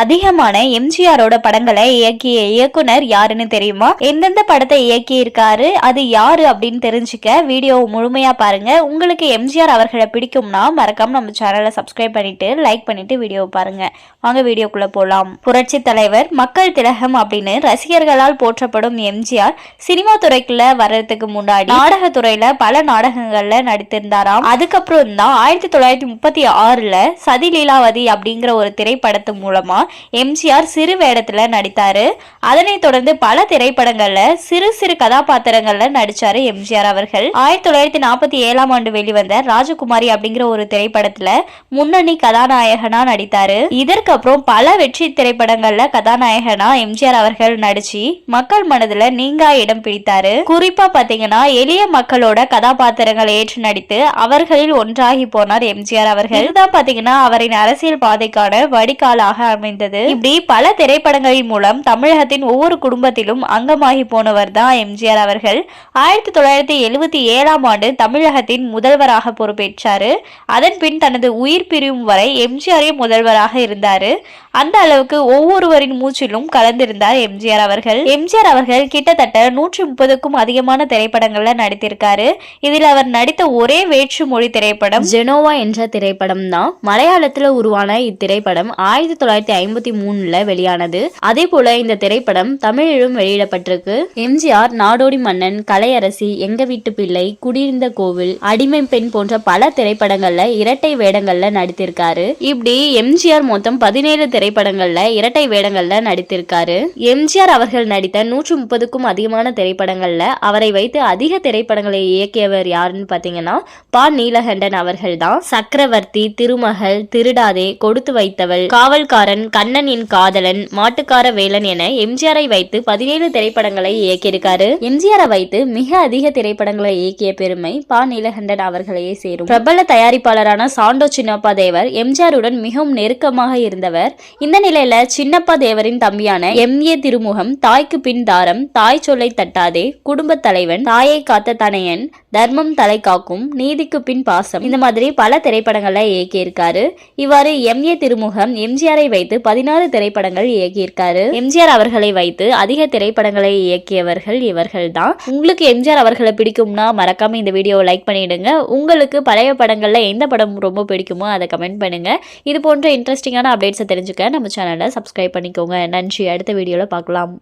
அதிகமான எம்ஜிஆரோட படங்களை இயக்கிய இயக்குனர் யாருன்னு தெரியுமா? எந்தெந்த படத்தை இயக்கி இருக்காரு அது யாரு அப்படின்னு தெரிஞ்சுக்க வீடியோ முழுமையா பாருங்க. உங்களுக்கு எம்ஜிஆர் அவர்களை பிடிக்கும்னா மறக்காம நம்ம சேனலை சப்ஸ்கிரைப் பண்ணிட்டு லைக் பண்ணிட்டு வீடியோ பாருங்க. வாங்க வீடியோக்குள்ள போலாம். புரட்சி தலைவர் மக்கள் திலகம் அப்படின்னு ரசிகர்களால் போற்றப்படும் எம்ஜிஆர் சினிமா துறைக்குள்ள வர்றதுக்கு முன்னாடி நாடகத்துறையில பல நாடகங்கள்ல நடித்திருந்தாராம். அதுக்கப்புறம் தான் ஆயிரத்தி தொள்ளாயிரத்தி முப்பத்தி ஆறுல சதி லீலாவதி அப்படிங்கிற ஒரு திரைப்படத்து மூலமா எம்ஜிஆர் சிறு வேடத்துல நடித்தாரு. அதனைத் தொடர்ந்து பல திரைப்படங்கள்ல சிறு சிறு கதாபாத்திரங்கள்ல நடிச்சாரு எம்ஜிஆர் அவர்கள். ஆயிரத்தி தொள்ளாயிரத்தி நாற்பத்தி ஏழாம் ஆண்டு வெளிவந்த ராஜகுமாரி அப்படிங்கிற ஒரு திரைப்படத்துல முன்னணி கதாநாயகனா நடித்தாரு. இதற்கப்புறம் பல வெற்றி திரைப்படங்கள்ல கதாநாயகனா எம்ஜிஆர் அவர்கள் நடிச்சு மக்கள் மனதுல நீங்கா இடம் பிடித்தாரு. குறிப்பா பாத்தீங்கன்னா எளிய மக்களோட கதாபாத்திரங்களை ஏற்று நடித்து அவர்களில் ஒன்றாகி போனார் எம்ஜிஆர் அவர்கள். இதுதான் பாத்தீங்கன்னா அவரின் அரசியல் பாதைக்கான வடிகாலாக அமைந்தது. இப்படி பல திரைப்படங்களின் மூலம் தமிழகத்தின் ஒவ்வொரு குடும்பத்திலும் அங்கமாகி போனவர் தான் எம்ஜிஆர் அவர்கள். ஆயிரத்தி தொள்ளாயிரத்தி எழுவத்தி ஏழாம் ஆண்டு தமிழகத்தின் முதல்வராக பொறுப்பேற்றாரு. அதன் பின் தனது உயிர் பிரியும் வரை எம்ஜிஆரே முதல்வராக இருந்தாரு. அந்த அளவுக்கு ஒவ்வொருவரின் மூச்சிலும் கலந்திருந்தார் எம்ஜிஆர் அவர்கள். எம்ஜிஆர் அவர்கள் கிட்டத்தட்ட நூற்றி முப்பதுக்கும் அதிகமான திரைப்படங்கள்ல நடித்திருக்காரு. இதில் அவர் நடித்த ஒரே வேற்று மொழி திரைப்படம் ஜெனோவா என்ற திரைப்படம் தான் மலையாளத்துல உருவான இத்திரைப்படம். ஆயிரத்தி தொள்ளாயிரத்தி ஐம்பத்தி மூணுல வெளியானது. அதே போல இந்த திரைப்படம் தமிழிலும் வெளியிடப்பட்டிருக்கு. எம்ஜிஆர் நாடோடி மன்னன் கலையரசி எங்க வீட்டு பிள்ளை குடியிருந்த கோவில் அடிமை பெண் போன்ற பல திரைப்படங்கள்ல இரட்டை வேடங்கள்ல நடித்திருக்காரு. இப்படி எம்ஜிஆர் மொத்தம் பதினேழு திரைப்படங்கள்ல இரட்டை வேடங்கள்ல நடித்திருக்காரு. எம்ஜிஆர் அவர்கள் நடித்த நூற்று முப்பதுக்கும் அதிகமான திரைப்படங்கள்ல அவரை வைத்து அதிக திரைப்படங்களை இயக்கியவர் யாருன்னு பாத்தீங்கன்னா பா. நீலகண்டன் அவர்கள் தான் சக்கரவர்த்தி திருமகள் திருடாதே கொடுத்து வைத்தவள் காவல்காரன் கண்ணன் என் காதலன் மாட்டுக்கார வேலன் என எம்ஜிஆரை வைத்து பதினேழு திரைப்படங்களை இயக்கியிருக்காரு. எம்ஜிஆரை வைத்து மிக அதிக திரைப்படங்களை இயக்கிய பெருமை பா. நீலகண்டன் அவர்களையே சேரும். பிரபல தயாரிப்பாளரான சாண்டோ சின்னப்பா தேவர் எம்ஜிஆருடன் மிகவும் நெருக்கமாக இருந்தவர். இந்த நிலையில சின்னப்பா தேவரின் தம்பியான எம். ஏ. திருமுகம் தாய்க்கு பின் தாரம் தாய் சொல்லை தட்டாதே குடும்ப தலைவன் தாயை காத்த தனையன் தர்மம் தலை காக்கும் நீதிக்கு பின் பாசம். இந்த மாதிரி பல திரைப்படங்களை இயக்கியிருக்காரு. இவ்வாறு எம். ஏ. திருமுகம் எம்ஜிஆரை வைத்து பதினாறு திரைப்படங்கள் இயக்கியிருக்காரு. எம்ஜிஆர் அவர்களை வைத்து அதிக திரைப்படங்களை இயக்கியவர்கள் இவர்கள் தான் உங்களுக்கு எம்ஜிஆர் அவர்களை பிடிக்கும்னா மறக்காம இந்த வீடியோவை லைக் பண்ணிடுங்க. உங்களுக்கு பழைய படங்கள்ல எந்த படம் ரொம்ப பிடிக்குமோ அதை கமெண்ட் பண்ணுங்க. இது போன்ற இன்ட்ரெஸ்டிங்கான அப்டேட்ஸை தெரிஞ்சுக்க நம்ம சேனலை சப்ஸ்கிரைப் பண்ணிக்கோங்க. நன்றி. அடுத்த வீடியோவில் பார்க்கலாம்.